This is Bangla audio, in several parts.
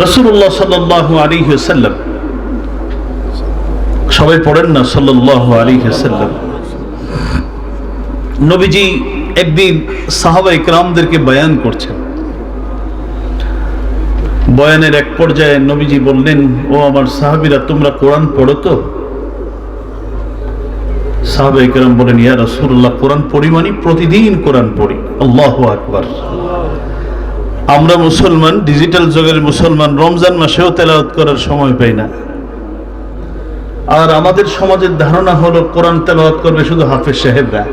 রসুল্লাহ সাল্লাহ আলী সবাই পড়েন না? সাল্লাহ আলী নবীজি একদিন সাহাবা ইকরামদেরকে বয়ান করছেন। বয়ানের এক পর্যায়ে নবীজি বললেন, ও আমার সাহাবিরা, তোমরা কোরআন পড়ো তো? সাহাবা ইকরাম বলেন, ইয়া রাসূলুল্লাহ, কোরআন পড়ি মানে প্রতিদিন কোরআন পড়ি। আল্লাহ আকবার। আমরা মুসলমান ডিজিটাল যুগের মুসলমান, রমজান মাসেও তেলাওয়াত করার সময় পাই না। আর আমাদের সমাজের ধারণা হলো কোরআন তেলাওয়াত করবে শুধু হাফেজ সাহেবরা।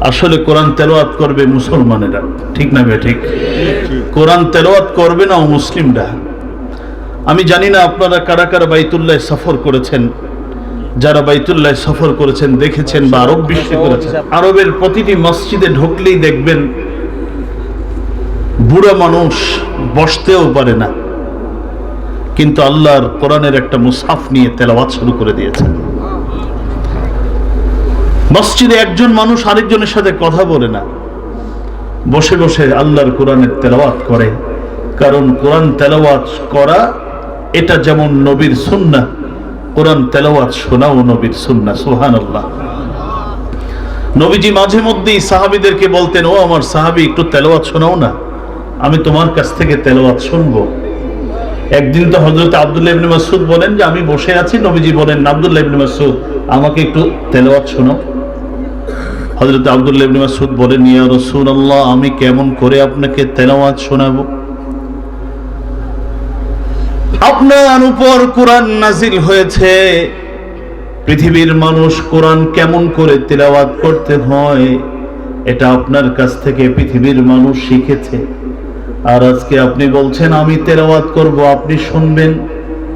আসলে কোরআন তেলাওয়াত করবে মুসলমানেরা। ঠিক না ঠিক? কোরআন তেলাওয়াত করবে না মুসলিমরা। আমি জানি না আপনারা কারা কারা বাইতুল্লাহ সফর করেছেন। যারা বাইতুল্লাহ সফর করেছেন, দেখেছেন বা আরব বিশ্বে করেছেন। আরবের প্রতিটি মসজিদে ঢুকলেই দেখবেন বুড়া মানুষ বসতেও পারে না। কিন্তু আল্লাহর কোরআনের একটা মুসাফ নিয়ে তেলাওয়াত শুরু করে দিয়েছেন মসজিদে একজন মানুষ আরেকজনের সাথে কথা বলে না। বসে বসে আল্লাহর কোরআনের তেলাওয়াত করে। কারণ কোরআন তেলাওয়াত করা এটা যেমন নবীর সুন্না কোরআন তেলাওয়াত শোনাও নবীর সুন্না সুহান নবীজি মাঝে মধ্যেই সাহাবিদেরকে বলতেন, ও আমার সাহাবি, একটু তেলাওয়াত শোনাও না। আমি তোমার কাছ থেকে তেলাওয়াত শুনব। একদিন তো হজরত আবদুল্লাহ ইবনে মাসুদ বলেন যে, আমি বসে আছি। নবীজি বলেন, আবদুল্লাহ ইবনে মাসুদ আমাকে একটু তেলাওয়াত শোনো হজরত আবদুল্লাহ ইবনে মাসুদ বলেন, ইয়া রাসূলুল্লাহ, আমি কেমন করে আপনাকে তেলাওয়াত শোনাবো? আপনার উপর কোরআন নাজিল হয়েছে। পৃথিবীর মানুষ কোরআন কেমন করে তেলাওয়াত করতে হয়, এটা আপনার কাছ থেকে পৃথিবীর মানুষ শিখেছে। আর আজকে আপনি বলছেন, আমি তেলাওয়াত করব, আপনি শুনবেন।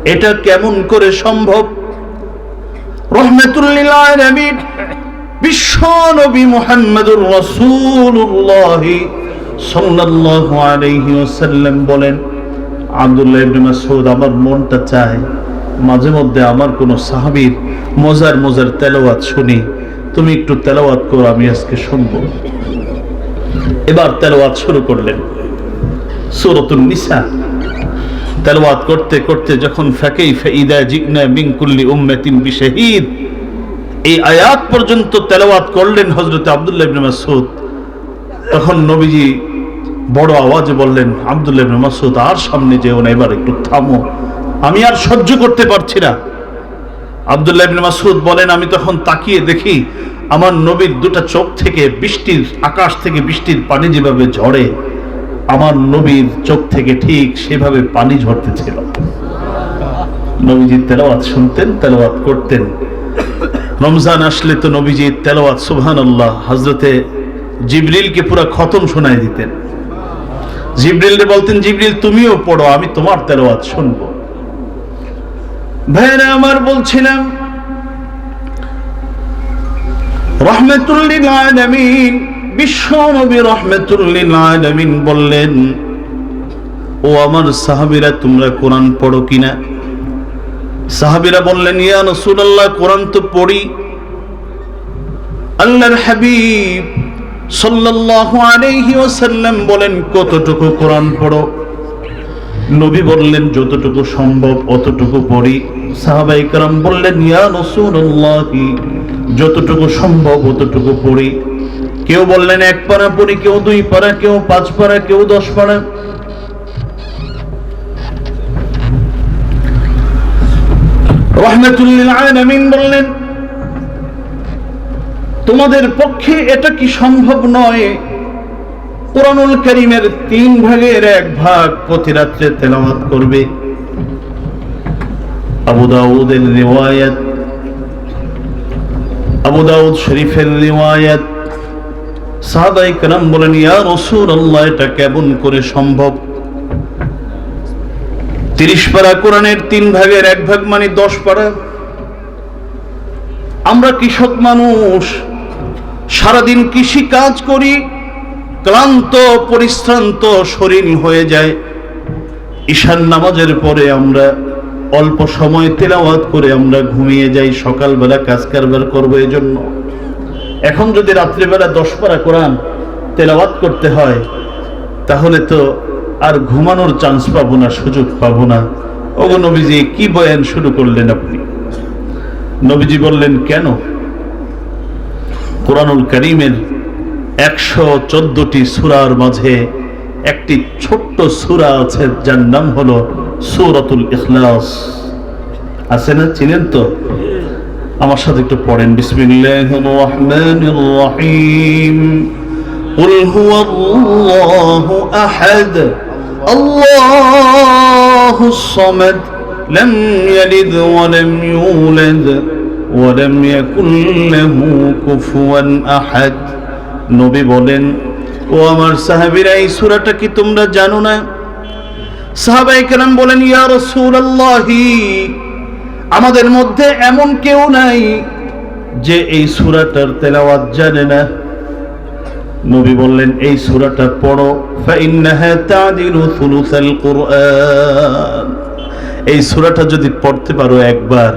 এটা কেমন করে সম্ভব? রহমাতুল্লিল আলামিন বিশ্ব নবী মুহাম্মদুর রাসূলুল্লাহ সাল্লাল্লাহু আলাইহি ওয়াসাল্লাম বলেন, আব্দুল্লাহ ইবনে মাসউদ, আমার মনটা চায়, মাঝে মধ্যে আমার কোনো সাহাবীর মজার মজার তেলাওয়াত শুনি। তুমি একটু তেলাওয়াত করো, আমি আজকে শুনব। এবার তেলাওয়াত শুরু করলেন। সূরাতুন নিসা। তেলাওয়াত করতে করতে যখন ফাকাইফা ইদা জিগনা মিন কুল্লি উম্মাতিন বিশাহিদ, এই আয়াত পর্যন্ত তেলাওয়াত করলেন হযরত আব্দুল্লাহ ইবনে মাসউদ। তখন নবীজি বড় আওয়াজে বললেন, আব্দুল্লাহ ইবনে মাসউদ, আর সামনে যেও না, এবার একটু থামো। আমি আর সহ্য করতে পারছি না। আব্দুল্লাহ ইবনে মাসউদ বলেন, আমি তখন তাকিয়ে দেখি আমার নবীর দুটা চোখ থেকে বৃষ্টির, আকাশ থেকে বৃষ্টির পানি যেভাবে ঝরে আমার নবীর চোখ থেকে ঠিক সেভাবে পানি ঝরতেছিল। নবীজি তেলাওয়াত শুনতেন, তেলাওয়াত করতেন। রমজান আসলে তো নবীজি তেলাওয়াত সুবহান আল্লাহ হজরতে জিবরিলকে পুরো খতম শোনায় দিতেন। জিবরিলকে বলতেন, জিবরিল, তুমিও পড়ো, আমি তোমার তেলাওয়াত শুনব। ভাইরা আমার বলছিলাম রহমতুল্লিল আলামিন বিশ্ব নবী রহমতুল্লিল আলামিন বললেন, ও আমার সাহাবীরা, তোমরা কোরআন পড়ো কিনা? সাহাবীরা বললেন, ইয়া রাসূলুল্লাহ, কোরআন তো পড়ি। আল্লাহর হাবিব সাল্লাল্লাহু আলাইহি ওয়াসাল্লাম বলেন, কতটুকু কোরআন পড়ো? নবী বললেন, যতটুকু সম্ভব অতটুকু পড়ি। সাহাবাই কারাম বললেন, ইয়া রাসূলুল্লাহ, যতটুকু সম্ভব অতটুকু পড়ি। কেউ বললেন এক পারা পড়ি, কেউ দুই পারা কেউ পাঁচ পারা কেউ দশ পারা বললেন, তোমাদের পক্ষে এটা কি সম্ভব নয়? কোরআনুল করিমের তিন ভাগের এক ভাগ প্রতি রাত্রে তেলাওয়াত করবে। আবু দাউদের রিওয়ায়াত, আবু দাউদ শরীফের রিওয়ায়াত সাহাবাই বলেন, ইয়া রাসূলুল্লাহ, এটা কেমন করে সম্ভব? তিরিশ পারা কোরআনের তিন ভাগের এক ভাগ মানে দশ পারা। আমরা কৃষক মানুষ, সারাদিন কৃষি কাজ করি, ক্লান্ত, পরিশ্রান্ত শরীর হয়ে যায়। ঈশান নামাজের পরে আমরা অল্প সময় তেলাওয়াত করে আমরা ঘুমিয়ে যাই, সকালবেলা কাজ কারবার করব এই জন্য এখন যদি রাত্রিবেলা দশ পারা কোরআন তেলাওয়াত করতে হয়, তাহলে তো আর ঘুমানোর চান্স পাবো না, সুযোগ পাবো না। ওগো নবীজি, কি বয়ান শুরু করলেন আপনি? নবীজি বললেন, কেন? কোরআনুল করিমের একশো চোদ্দটি সুরার মাঝে একটি ছোট্ট সুরা আছে, যার নাম হলো সুরাতুল ইখলাস। আছে না? চিনেন তো? আমার সাথে একটু পড়েন বিসমিল্লাহির রহমানির রহিম قل هو الله أحد الله الصمد لم يلد ولم يولد ولم يكن له كفوا أحد নবী বলেন ও আমার সাহাবীরা এই সূরাটা কি তোমরা জানো না সাহাবাই কেরাম বলেন ইয়া রাসূলুল্লাহি আমাদের মধ্যে এমন কেউ নাই যে এই সুরাটার তেলাওয়াত জানে না। নবী বললেন, এই সুরাটা পড়ো। এই সূরাটা যদি পড়তে পারো একবার,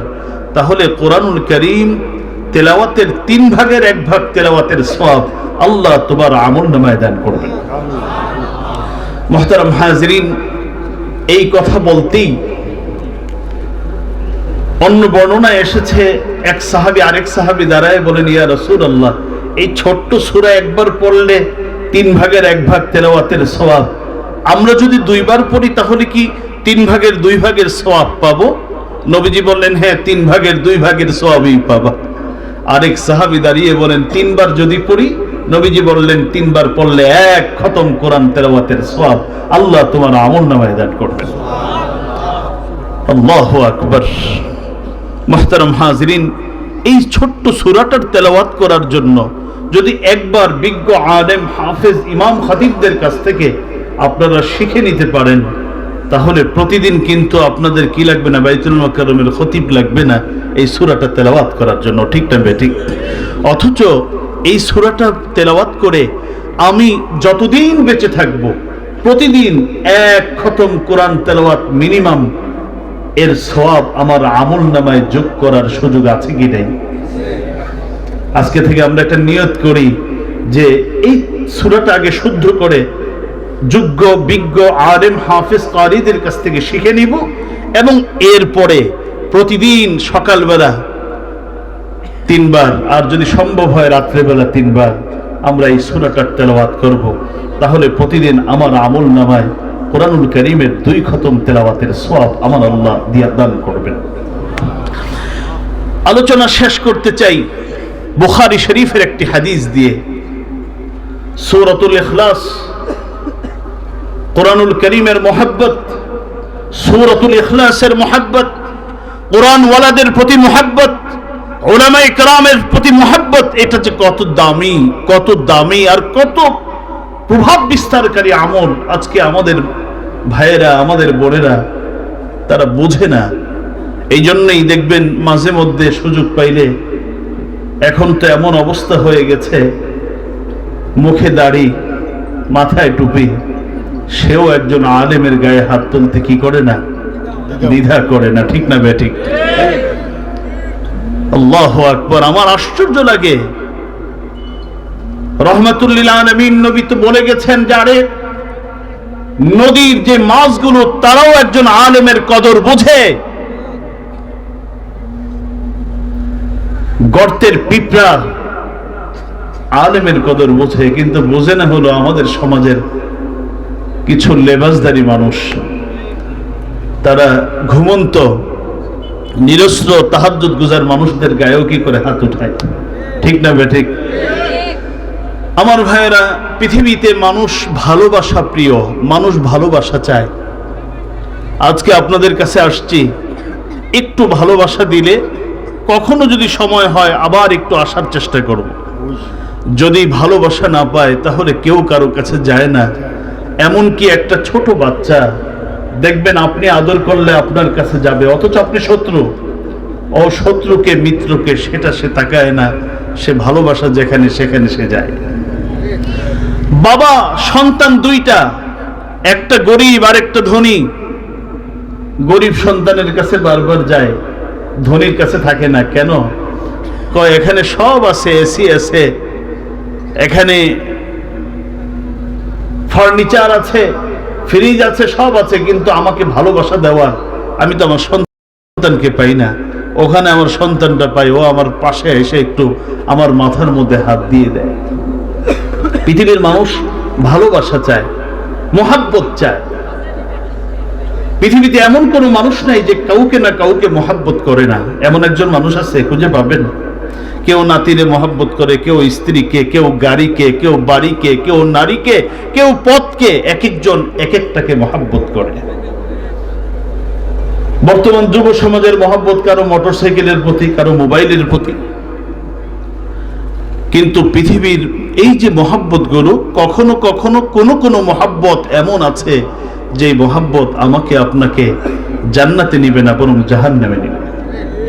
তাহলে কোরআনুল করিম তেলাওয়াতের তিন ভাগের এক ভাগ তেলাওয়াতের সওয়াব আল্লাহ তোমার আমল নামায় দান করবেন। মোহতারাম হাজরিন, এই কথা বলতেই অন্য বর্ণনায় এসেছে, এক সাহাবি আরেক সাহাবি দাঁড়ায় বলেন, ইয়া রসুল আল্লাহ এই ছোট্ট সুরা একবার পড়লে তিন ভাগের এক ভাগ তেলাওয়াতের সওয়াব। আমরা যদি দুইবার পড়ি, তাহলে কি তিন ভাগের দুই ভাগের সওয়াব পাবো? নবীজি বললেন হ্যাঁ তিন ভাগের দুই ভাগের সওয়াবই পাবা। আরেক সাহাবি দাঁড়িয়ে বলেন, তিনবার যদি পড়ি? নবীজি বললেন, তিনবার পড়লে এক খতম কোরআন তেলাওয়াতের সওয়াব আল্লাহ তোমার আমল নামায় দান করবেন। আল্লাহ আকবর। মোহতারাম হাজরিন, এই ছোট্ট সুরাটার তেলাওয়াত করার জন্য যদি একবার বিজ্ঞ আলেম হাফেজ ইমাম খাতিবদের কাছ থেকে আপনারা শিখে নিতে পারেন, তাহলে প্রতিদিন কিন্তু আপনাদের কি লাগবে না? বাইতুল মাকারমের খতিব লাগবে না এই সুরাটা তেলাওয়াত করার জন্য, ঠিক না বেঠিক অথচ এই সুরাটা তেলাওয়াত করে আমি যতদিন বেঁচে থাকব, প্রতিদিন এক খতম কোরআন তেলাওয়াত মিনিমাম এর সওয়াব আমার আমল নামায় যোগ করার সুযোগ আছে কি নেই? আজকে থেকে আমরা একটা নিয়ত করি যে এই সুরাটা আগে শুদ্ধ করে যোগ্য, বিজ্ঞ, আলেম, হাফিজ, কারিদের কাছ থেকে শিখে নিব এবং এরপরে প্রতিদিন সকালবেলা তিনবার, আর যদি সম্ভব হয় রাত্রেবেলা তিনবার, আমরা এই সুরাটার তেলাওয়াত করব। তাহলে প্রতিদিন আমার আমল নামায় কোরআনুল করিমের দুই খতম তেলাওয়াতের সব আমার আল্লাহ দিয়া দান করবেন। আলোচনা শেষ করতে চাই বুখারি শরীফের একটি হাদিস দিয়ে। সৌরতুল ইখলাস, কোরআনুল করিমের মোহাব্বত, সৌরতুল ইখলাসের মোহাব্বত, কোরআন ওয়ালাদের প্রতি মোহাব্বত ওলামাই কালামের প্রতি মোহাব্বত, এটা যে কত দামি কত দামি আর কত প্রভাব বিস্তারকারী আমল আজকে আমাদের ভাইয়েরা, আমাদের বোনেরা, তারা বোঝে না। এই জন্যই দেখবেন মাঝে মধ্যে সুযোগ পাইলে এখন তো এমন অবস্থা হয়ে গেছে, মুখে দাড়ি, মাথায় টুপি, সেও একজন আলেমের গায়ে হাত তুলতে কি করে না? দ্বিধা করে না, ঠিক না বেঠিক আল্লাহ আকবর, আমার আশ্চর্য লাগে রহমতুল্লিল বলে গেছেন যারে নদীর যে মাছগুলো, তারাও একজন আলেমের কদর বোঝে। গর্তের পিঁপড়া আলেমের কদর বোঝে, কিন্তু বোঝে না হলো আমাদের সমাজের কিছু লেবাসদারি মানুষ। তারা ঘুমন্ত, নিরস্ত্র, তাহাজ্জুদ গুজার মানুষদের গায়েও কি করে হাত উঠায়? ঠিক না বে ঠিক? আমার ভাইয়েরা, পৃথিবীতে মানুষ ভালোবাসা প্রিয়, মানুষ ভালোবাসা চায়। আজকে আপনাদের কাছে আসছি, একটু ভালোবাসা দিলে কখনো যদি সময় হয় আবার একটু আসার চেষ্টা করব। যদি ভালোবাসা না পায়, তাহলে কেউ কারও কাছে যায় না। এমনকি একটা ছোট বাচ্চা, দেখবেন আপনি আদর করলে আপনার কাছে যাবে, অথচ আপনি শত্রু। ও শত্রুকে মিত্রকে, সেটা সে তাকায় না, সে ভালোবাসা যেখানে সেখানে সে যায়। বাবা, সন্তান দুইটা, একটা গরিব আর একটা ধনী। গরিব সন্তানের কাছে বারবার যায়, ধনীর কাছে থাকে না, কেন? কয়, এখানে সব আছে এসি আছে, এখানে ফার্নিচার আছে, ফ্রিজ আছে, সব আছে, কিন্তু আমাকে ভালোবাসা দেওয়া, আমি তো আমার সন্তানকে পাই না। ওখানে আমার সন্তানটা পাই ও আমার পাশে এসে একটু আমার মাথার মধ্যে হাত দিয়ে দেয়। পৃথিবীর মানুষ ভালোবাসা চায়, মোহাব্বত চায়। পৃথিবীতে এমন কোনো মানুষ নাই যে কাউকে না কাউকে মহাব্বত করে না। এমন একজন মানুষ আছে, খুঁজে পাবেন? কেউ নাতিরে মহাব্বত করে, কেউ স্ত্রীকে, কেউ গাড়িকে, কেউ বাড়িকে, কেউ নারীকে, কেউ পথকে এক একজন এক একটাকে মহাব্বত করে। বর্তমান যুব সমাজের মহাব্বত কারও মোটরসাইকেলের প্রতি, কারও মোবাইলের প্রতি। কিন্তু পৃথিবীর এই যে মহাব্বতগুলো কখনো কখনো কোনো কোনো মহাব্বত এমন আছে যে মহাব্বত আমাকে আপনাকে জান্নাতে নিবে না, বরং জাহান নামে নিবে।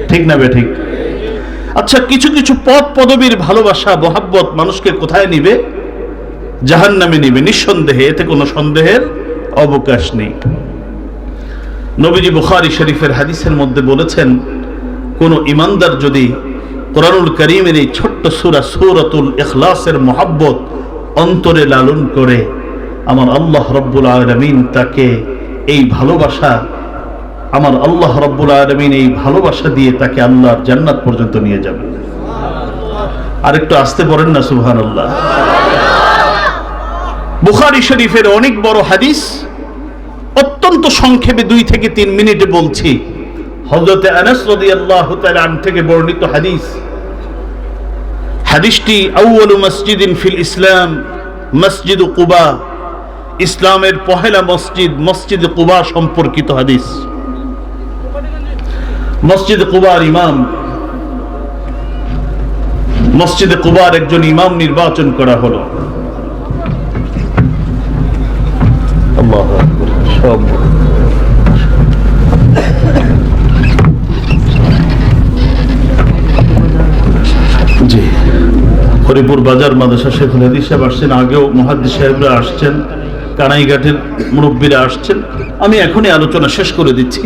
ঠিক না বে ঠিক? আচ্ছা কিছু কিছু পদ পদবীর ভালোবাসা, মহাব্বত মানুষকে কোথায় নিবে? জাহান নামে নিবে। নিঃসন্দেহে, এতে কোনো সন্দেহের অবকাশ নেই। নবীজি বুখারি শরীফের হাদিসের মধ্যে বলেছেন, কোন ইমানদার যদি কোরআনুল করিমের এই ছোট্ট সুরা সুরতুল ইখলাসের মহাব্বত অন্তরে লালন করে আমার আল্লাহ রব্বুল আলমিন তাকে এই ভালোবাসা, আমার আল্লাহ রব্বুল আলমিন এই ভালোবাসা দিয়ে তাকে আল্লাহর জান্নাত পর্যন্ত নিয়ে যাবেন। আরেকটু আসতে পারেন না সুহান আল্লাহ বুখারি শরীফের অনেক বড় হাদিস অত্যন্ত সংক্ষেপে দুই থেকে তিন মিনিটে বলছি। হজরতে আনাস তাআলা আন থেকে বর্ণিত হাদিস। হাদিসটি আউয়ালু মসজিদিন ফিল ইসলাম, মসজিদ কুবা। ইসলামের পহেলা মসজিদ মসজিদ কুবা সম্পর্কিত হাদিস। মসজিদ কুবার ইমাম। মসজিদে কুবার একজন ইমাম নির্বাচন করা হলো। সব। হরিপুর বাজার মাদ্রাসা শেখুল হাদিস সাহেব আসছেন। আগেও মহাদ্দিস সাহেবরা আসছেন, কানাইঘাটের মুরব্বীরা আসছেন। আমি এখনই আলোচনা শেষ করে দিচ্ছি।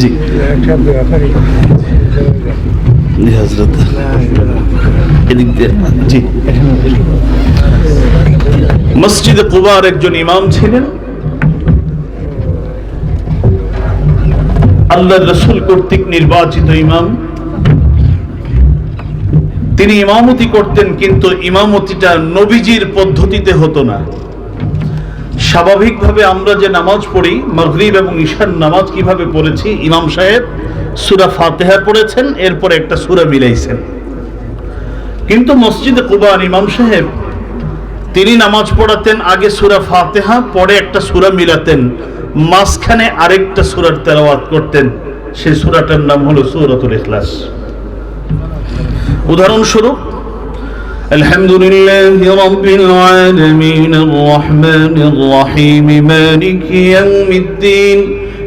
জি। জি মসজিদে কুবার একজন ইমাম ছিলেন। আল্লাহ রসুল কর্তৃক নির্বাচিত ইমাম। তিনি ইমামতি করতেন, কিন্তু ইমামতিটা নবীজির পদ্ধতিতে হতো না। স্বাভাবিকভাবে আমরা যে নামাজ পড়ি, মাগরিব এবং ঈশান নামাজ কীভাবে পড়েছি, ইমাম সাহেব সুরা ফাতেহা পড়েছেন এরপরে একটা সুরা মিলাইছেন কিন্তু মসজিদে কুবার ইমাম সাহেব তিনি নামাজ পড়াতেন আগে সুরা ফাতেহা পরে একটা সুরা মিলাতেন মাঝখানে আরেকটা সুরার তেলাওয়াত করতেন সেই সুরাটার নাম হলো সূরাতুল ইখলাস উদাহরণস্বরূপ الحمد لله رب العالمين الرحمن الرحيم مالك يوم الدين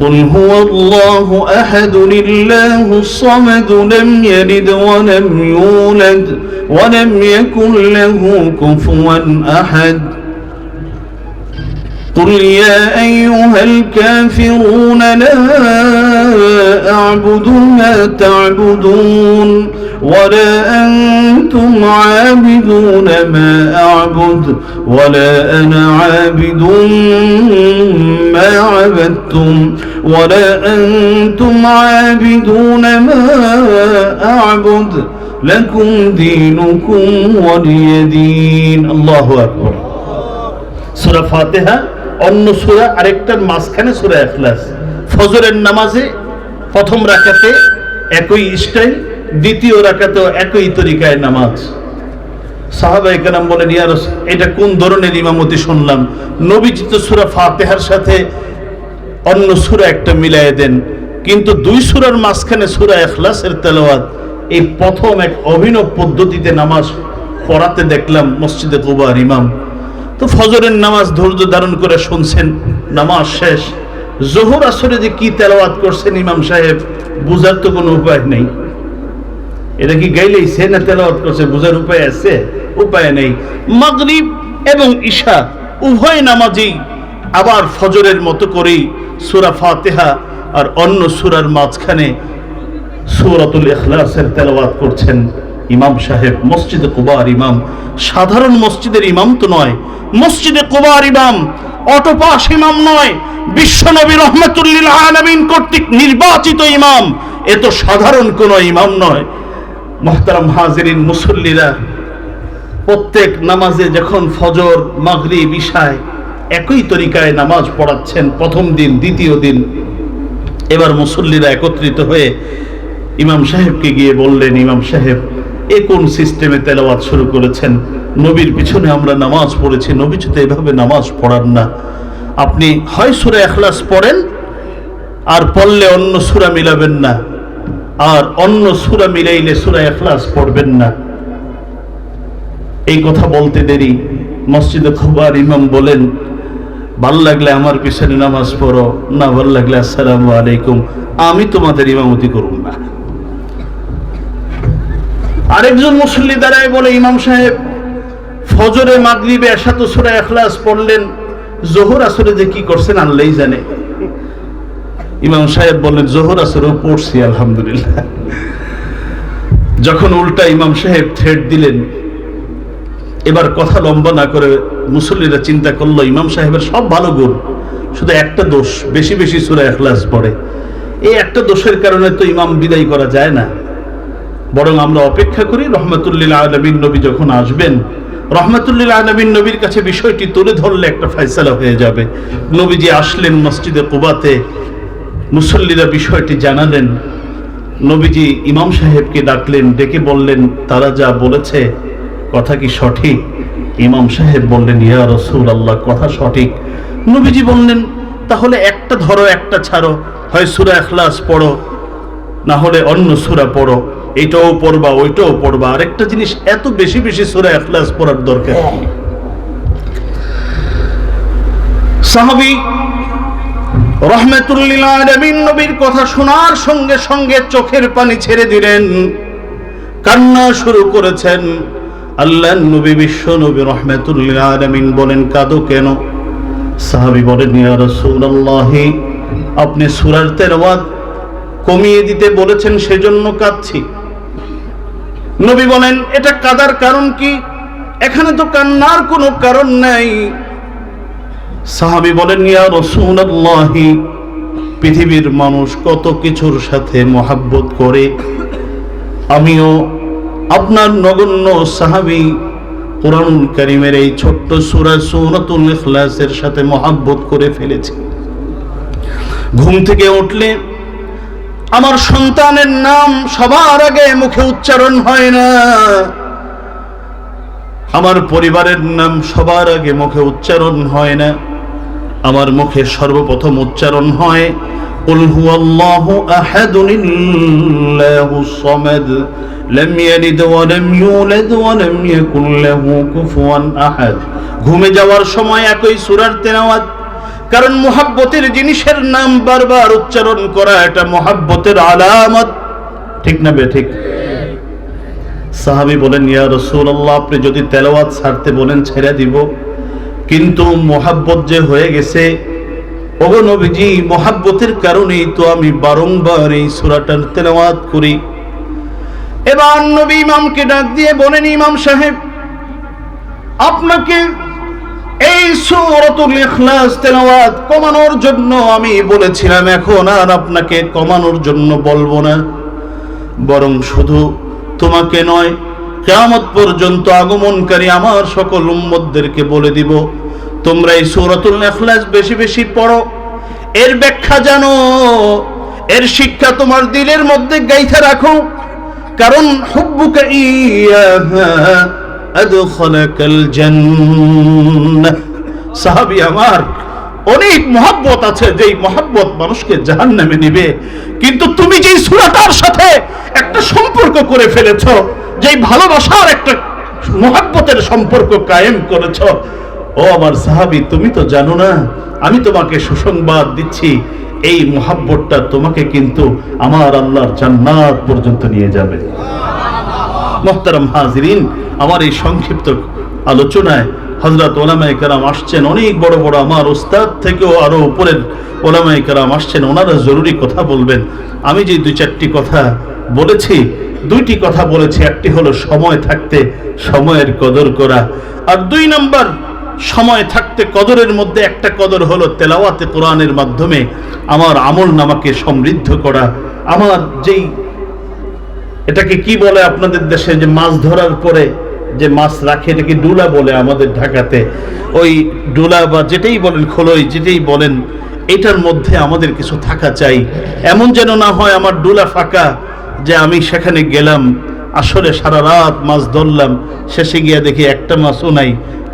قل هو الله أحد الله الصمد لم يلد ولم يولد ولم يكن له كفوا أحد. قل يا أيها الكافرون لا أعبد ما تعبدون. ولا أنتم عابدون ما أعبد ولا أنا عابد ما عبدتم ولا أنتم عابدون ما أعبد لكم دينكم ولي دين الله أكبر সুরা ফাতেহা অন্য সুরা আরেকটার মাঝখানে সুরা এখলাস ফজরের নামাজে প্রথম রাকাতে একই স্টাইল দ্বিতীয় রাকাতেও একই তরিকায় নামাজ। সাহাবাই কেরাম বলেন ইয়ারস এটা কোন ধরনের ইমামতি শুনলাম? নবীজি তো সুরা ফাতেহার সাথে অন্য সুরা একটা মিলাই দেন, কিন্তু দুই সুরার মাঝখানে সুরা এখলাসের তেলাওয়াত, এই প্রথম এক অভিনব পদ্ধতিতে নামাজ পড়াতে দেখলাম মসজিদে কুবার ইমাম। তো ফজরের নামাজ ধৈর্য ধারণ করে শুনছেন, নামাজ শেষ। জোহর আসরে যে কি তেলাওয়াত করছেন ইমাম সাহেব, বুঝার তো কোনো উপায় নেই। এটা কি গাইলেই সে না তেলাওয়াত করছে, বুঝার উপায় আছে? উপায় নেই। মাগরিব এবং ঈশা উভয় নামাজেই আবার ফজরের মতো করেই সূরা ফাতিহা আর অন্য সূরার মাঝখানে সূরাতুল ইখলাসের তেলাওয়াত করছেন ইমাম সাহেব। মসজিদে কুবার ইমাম। সাধারণ মসজিদের ইমাম তো নয়। মসজিদে কুবার ইমাম, অটোপাস ইমাম নয়। বিশ্বনবী রহমতুল্লিল আলমিন কর্তৃক নির্বাচিত ইমাম, এ তো সাধারণ কোনো ইমাম নয়। মোহতারাম হাজিরিন, মুসল্লিরা প্রত্যেক নামাজে যখন ফজর মাগরি বিষায় একই তরিকায় নামাজ পড়াচ্ছেন, প্রথম দিন, দ্বিতীয় দিন, এবার মুসল্লিরা একত্রিত হয়ে ইমাম সাহেবকে গিয়ে বললেন, ইমাম সাহেব, এ কোন সিস্টেমে তেলাওয়াত শুরু করেছেন? নবীর পিছনে আমরা নামাজ পড়েছি, নবী তো এভাবে নামাজ পড়ান না। আপনি হয় সুরা এখলাস পড়েন আর পড়লে অন্য সুরা মিলাবেন না। আর অন্য সুরা মিলাইলে সুরা এখলাস পড়বেন না। এই কথা বলতে দেরি। মসজিদে খুবার ইমাম বলেন, ভালো লাগলে আমার পিছনে নামাজ পড়ো, না ভালো লাগলে আসসালামু আলাইকুম, আমি তোমাদের ইমামতি করুন না। আরেকজন মুসল্লি দাঁড়ায় বলে, ইমাম সাহেব, ফজরে মাগরিবে এসাত সুরা এখলাস পড়লেন, জোহর আসরে যে কি করছেন আল্লাহই জানে। ইমাম সাহেব বললেন, জোহর আসরেও পড়ছি, আলহামদুলিল্লাহ। যখন উল্টা ইমাম সাহেব থ্রেড দিলেন, এবার কথা লম্বা না করে মুসল্লিরা চিন্তা করল, ইমাম সাহেবের সব ভালো গুণ, শুধু একটা দোষ, বেশি বেশি সুরা এখলাস পড়ে। এই একটা দোষের কারণে তো ইমাম বিদায় করা যায় না। বরং আমরা অপেক্ষা করি, রহমতুল্লিল আলমিন নবী যখন আসবেন, রহমতুল্লিল আলমিন নবীর কাছে বিষয়টি তুলে ধরলে একটা ফয়সালা হয়ে যাবে। নবীজি আসলেন মসজিদে কুবাতে মুসল্লিরা বিষয়টি জানালেন। নবীজি ইমাম সাহেবকে ডাকলেন, ডেকে বললেন, তারা যা বলেছে, কথা কি সঠিক? ইমাম সাহেব বললেন, ইয়া রসুল আল্লাহ কথা সঠিক। নবীজি বললেন, তাহলে একটা ধরো, একটা ছাড়ো, হয় সুরা এখলাস পড়ো, না হলে অন্য সুরা পড়ো, এটাও পড়বা, ওইটাও পড়বা। আরেকটা জিনিস, এত বেশি বেশি সুরা এখলাস পড়ার দরকার কি? সাহাবী রহমতুল্লিল আলমিন নবীর কথা শোনার সঙ্গে সঙ্গে চোখের পানি ছেড়ে দিলেন। কান্না শুরু করেছেন। আল্লাহ নবী বিশ্ব নবী রহমতুল্লিল আলমিন বলেন, কাঁদো কেন? সাহাবি বলেন, ইয়া রাসূলুল্লাহি, আপনি সূরার তেলাওয়াত কমিয়ে দিতে বলেছেন, সেজন্য কাঁদছি। নবী বলেন, এটা কাদার কারণ কি? এখানে তো কান্নার কোনো কারণ নাই। সাহাবি বলেন, ইয়া রাসূলুল্লাহি, পৃথিবীর মানুষ কত কিছুর সাথে মহাব্বত করে। আমিও আপনার নগণ্য সাহাবি কোরআনুল কারিমের এই ছোট্ট সূরা সূরাতুল ইখলাসের সাথে মহাব্বত করে ফেলেছি। ঘুম থেকে উঠলে আমার সন্তানের নাম সবার আগে মুখে উচ্চারণ হয় না। আমার পরিবারের নাম সবার আগে মুখে উচ্চারণ হয় না। আমার মুখে সর্বপ্রথম উচ্চারণ হয় قل هو الله أحد الله الصمد لم يلد ولم يولد ولم يكن له كفوا أحد ঘুমে যাওয়ার সময় একই সূরার তেলাওয়াত কারণ মোহাব্বতের জিনিসের নাম বারবার উচ্চারণ করা এটা মোহাব্বতের আলামত ঠিক না বে ঠিক সাহাবি বলেন ইয়া রাসূলুল্লাহ আপনি যদি তেলাওয়াত ছাড়তে বলেন ছেড়ে দিব কিন্তু মোহাব্বত যে হয়ে গেছে, ওগো নবীজি, মোহাব্বতের কারণেই তো আমি বারংবার এই সূরাটার তেলাওয়াত করি। এবার নবী ইমামকে ডাক দিয়ে বলেন, ইমাম সাহেব, আপনাকে এই সূরাতুল ইখলাস তেলাওয়াত কমানোর জন্য আমি বলেছিলাম, এখন আর আপনাকে কমানোর জন্য বলব না। বরং শুধু তোমাকে নয় কিয়ামত পর্যন্ত আগমনকারী আমার সকল উম্মতদেরকে বলে দিব, তোমরা এই সূরাতুল ইখলাস বেশি বেশি পড়ো। এর ব্যাখ্যা জানো, এর শিক্ষা তোমার দিলের মধ্যে গাইথা রাখো। কারণ, হুব্বুকা আদখালাকাল জান্নাহ। সাহাবী আমার, অনেক মহাব্বত আছে, যেই মহাব্বত মানুষকে জাহান্নামে নিবে। কিন্তু তুমি যেই সূরাটার সাথে একটা সম্পর্ক করে ফেলেছো যেই ভালোবাসার একটা মোহাব্বতের সম্পর্ক কায়েম করেছ, ও আমার সাহাবি, তুমি তো জানো না, আমি তোমাকে সুসংবাদ দিচ্ছি, এই মোহাব্বতটা তোমাকে কিন্তু আমার আল্লাহর জান্নাত পর্যন্ত নিয়ে যাবে। মোহতারাম হাজরিন, আমার এই সংক্ষিপ্ত আলোচনায় হজরত ওলামাই কারাম আসছেন, অনেক বড় বড় আমার ওস্তাদ থেকেও আরও উপরের ওলামাই কারাম আসছেন, ওনারা জরুরি কথা বলবেন। আমি যে দুই চারটি কথা বলেছি দুইটি কথা বলেছি, একটি হলো সময় থাকতে সময়ের কদর করা, আর দুই নাম্বার, সময় থাকতে কদরের মধ্যে একটা কদর হলো তেলাওয়াতে কোরআনের মাধ্যমে আমার আমল নামাকে সমৃদ্ধ করা। আমার যেই, এটাকে কি বলে আপনাদের দেশে, যে মাছ ধরার পরে যে মাছ রাখে এটাকে ডুলা বলে আমাদের ঢাকাতে? ওই ডুলা বা যেটাই বলেন, খোলই যেটাই বলেন, এটার মধ্যে আমাদের কিছু থাকা চাই। এমন যেন না হয় আমার ডুলা ফাঁকা যে আমি সেখানে গেলাম, আসলে সারা রাত মাছ ধরলাম, শেষে গিয়ে দেখি একটা মাছও নাই,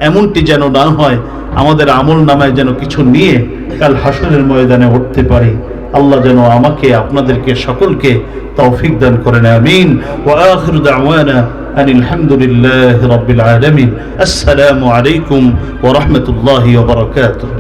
এমনটি যেন না হয়, আমাদের আমল নামায় যেন কিছু নিয়ে কাল হাসনের ময়দানে উঠতে পারি। আল্লাহ যেন আমাকে, আপনাদেরকে, সকলকে তৌফিক দান করেন, আমিন। ওয়া আখিরু দাওয়ানা আন আলহামদুলিল্লাহি রাব্বিল আলামিন। আসসালামু আলাইকুম ওয়া রাহমাতুল্লাহি ওয়া বারাকাতুহু।